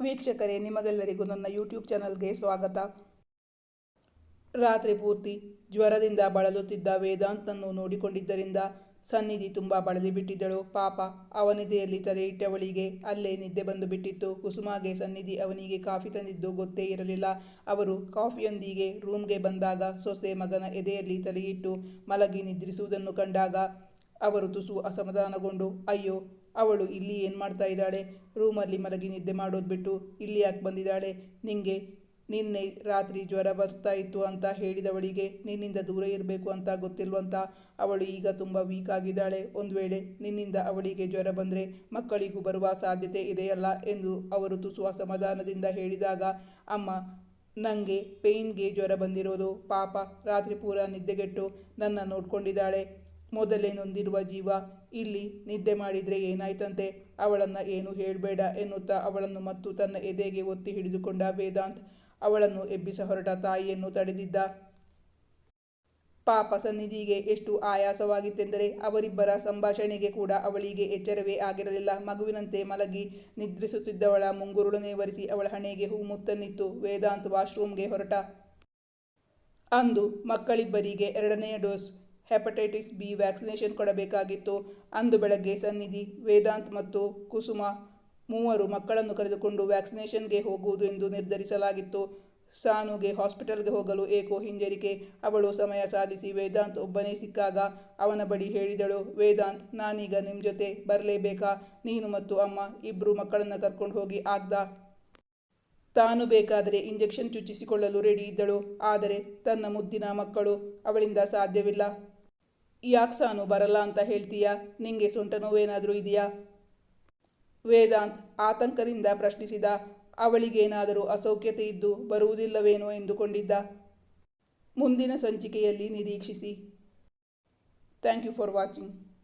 ವೀಕ್ಷಕರೇ, ನಿಮಗೆಲ್ಲರಿಗೂ ನನ್ನ ಯೂಟ್ಯೂಬ್ ಚಾನಲ್ಗೆ ಸ್ವಾಗತ. ರಾತ್ರಿ ಪೂರ್ತಿ ಜ್ವರದಿಂದ ಬಳಲುತ್ತಿದ್ದ ವೇದಾಂತನ್ನು ನೋಡಿಕೊಂಡಿದ್ದರಿಂದ ಸನ್ನಿಧಿ ತುಂಬ ಬಳಲಿಬಿಟ್ಟಿದ್ದಳು ಪಾಪ ಅವನಿದೆಯಲ್ಲಿ ತಲೆ ಇಟ್ಟವಳಿಗೆ ಅಲ್ಲೇ ನಿದ್ದೆ ಬಂದು ಬಿಟ್ಟಿತ್ತು. ಕುಸುಮಾಗೆ ಸನ್ನಿಧಿ ಅವನಿಗೆ ಕಾಫಿ ತಂದಿದ್ದು ಗೊತ್ತೇ ಇರಲಿಲ್ಲ. ಅವರು ಕಾಫಿಯೊಂದಿಗೆ ರೂಮ್ಗೆ ಬಂದಾಗ ಸೊಸೆ ಮಗನ ಎದೆಯಲ್ಲಿ ತಲೆಯಿಟ್ಟು ಮಲಗಿ ನಿದ್ರಿಸುವುದನ್ನು ಕಂಡಾಗ ಅವರು ತುಸು ಅಸಮಾಧಾನಗೊಂಡು, ಅಯ್ಯೋ ಅವಳು ಇಲ್ಲಿ ಏನು ಮಾಡ್ತಾ ಇದ್ದಾಳೆ? ರೂಮಲ್ಲಿ ಮಲಗಿ ನಿದ್ದೆ ಮಾಡೋದು ಬಿಟ್ಟು ಇಲ್ಲಿ ಯಾಕೆ ಬಂದಿದ್ದಾಳೆ? ನಿಂಗೆ ನಿನ್ನೆ ರಾತ್ರಿ ಜ್ವರ ಬರ್ತಾ ಇತ್ತು ಅಂತ ಹೇಳಿದವಳಿಗೆ ನಿನ್ನಿಂದ ದೂರ ಇರಬೇಕು ಅಂತ ಗೊತ್ತಿಲ್ವಂತ? ಅವಳು ಈಗ ತುಂಬ ವೀಕ್ ಆಗಿದ್ದಾಳೆ. ಒಂದು ವೇಳೆ ನಿನ್ನಿಂದ ಅವಳಿಗೆ ಜ್ವರ ಬಂದರೆ ಮಕ್ಕಳಿಗೂ ಬರುವ ಸಾಧ್ಯತೆ ಇದೆಯಲ್ಲ ಎಂದು ಅವರು ತುಸು ಅಸಮಾಧಾನದಿಂದ ಹೇಳಿದಾಗ, ಅಮ್ಮ ನನಗೆ ಪೇಯ್ನ್ಗೆ ಜ್ವರ ಬಂದಿರೋದು. ಪಾಪ, ರಾತ್ರಿ ಪೂರ ನಿದ್ದೆಗೆಟ್ಟು ನನ್ನ ನೋಡ್ಕೊಂಡಿದ್ದಾಳೆ. ಮೊದಲೇ ನೊಂದಿರುವ ಜೀವ, ಇಲ್ಲಿ ನಿದ್ದೆ ಮಾಡಿದರೆ ಏನಾಯ್ತಂತೆ? ಅವಳನ್ನು ಏನು ಹೇಳಬೇಡ ಎನ್ನುತ್ತಾ ಅವಳನ್ನು ಮತ್ತು ತನ್ನ ಎದೆಗೆ ಒತ್ತಿ ಹಿಡಿದುಕೊಂಡ ವೇದಾಂತ್ ಅವಳನ್ನು ಎಬ್ಬಿಸ ಹೊರಟ ತಾಯಿಯನ್ನು ತಡೆದಿದ್ದ. ಪಾಪ ಸನ್ನಿಧಿಗೆ ಎಷ್ಟು ಆಯಾಸವಾಗಿತ್ತೆಂದರೆ ಅವರಿಬ್ಬರ ಸಂಭಾಷಣೆಗೆ ಕೂಡ ಅವಳಿಗೆ ಎಚ್ಚರವೇ ಆಗಿರಲಿಲ್ಲ. ಮಗುವಿನಂತೆ ಮಲಗಿ ನಿದ್ರಿಸುತ್ತಿದ್ದವಳ ಮುಂಗುರುಳನೆ ಒರೆಸಿ ಅವಳ ಹಣೆಗೆ ಹೂ ಮುತ್ತನ್ನಿತ್ತು. ವೇದಾಂತ್ ವಾಶ್ರೂಮ್ಗೆ ಹೊರಟ. ಅಂದು ಮಕ್ಕಳಿಬ್ಬರಿಗೆ ಎರಡನೆಯ ಡೋಸ್ ಹೆಪಟೈಟಿಸ್ ಬಿ ವ್ಯಾಕ್ಸಿನೇಷನ್ ಕೊಡಬೇಕಾಗಿತ್ತು. ಅಂದು ಬೆಳಗ್ಗೆ ಸನ್ನಿಧಿ, ವೇದಾಂತ್ ಮತ್ತು ಕುಸುಮ ಮೂವರು ಮಕ್ಕಳನ್ನು ಕರೆದುಕೊಂಡು ವ್ಯಾಕ್ಸಿನೇಷನ್ಗೆ ಹೋಗುವುದು ಎಂದು ನಿರ್ಧರಿಸಲಾಗಿತ್ತು. ಸಾನುಗೆ ಹಾಸ್ಪಿಟಲ್ಗೆ ಹೋಗಲು ಏಕೋ ಹಿಂಜರಿಕೆ. ಅವಳು ಸಮಯ ಸಾಧಿಸಿ ವೇದಾಂತ್ ಒಬ್ಬನೇ ಸಿಕ್ಕಾಗ ಅವನ ಬಳಿ ಹೇಳಿದಳು, ವೇದಾಂತ್, ನಾನೀಗ ನಿಮ್ಮ ಜೊತೆ ಬರಲೇಬೇಕಾ? ನೀನು ಮತ್ತು ಅಮ್ಮ ಇಬ್ಬರು ಮಕ್ಕಳನ್ನು ಕರ್ಕೊಂಡು ಹೋಗಿ ಆಗ್ದಾ? ತಾನು ಬೇಕಾದರೆ ಇಂಜೆಕ್ಷನ್ ಚುಚ್ಚಿಸಿಕೊಳ್ಳಲು ರೆಡಿ ಇದ್ದಳು, ಆದರೆ ತನ್ನ ಮುದ್ದಿನ ಮಕ್ಕಳು ಅವಳಿಂದ ಸಾಧ್ಯವಿಲ್ಲ. ಯಾಕೆ ಸಾನು ಬರಲ್ಲ ಅಂತ ಹೇಳ್ತೀಯಾ? ನಿಂಗೆ ಸೊಂಟ ನೋವೇನಾದರೂ ಇದೆಯಾ? ವೇದಾಂತ್ ಆತಂಕದಿಂದ ಪ್ರಶ್ನಿಸಿದ, ಅವಳಿಗೇನಾದರೂ ಅಸೌಖ್ಯತೆ ಇದ್ದು ಬರುವುದಿಲ್ಲವೇನೋ ಎಂದುಕೊಂಡಿದ್ದ. ಮುಂದಿನ ಸಂಚಿಕೆಯಲ್ಲಿ ನಿರೀಕ್ಷಿಸಿ. Thank you for watching.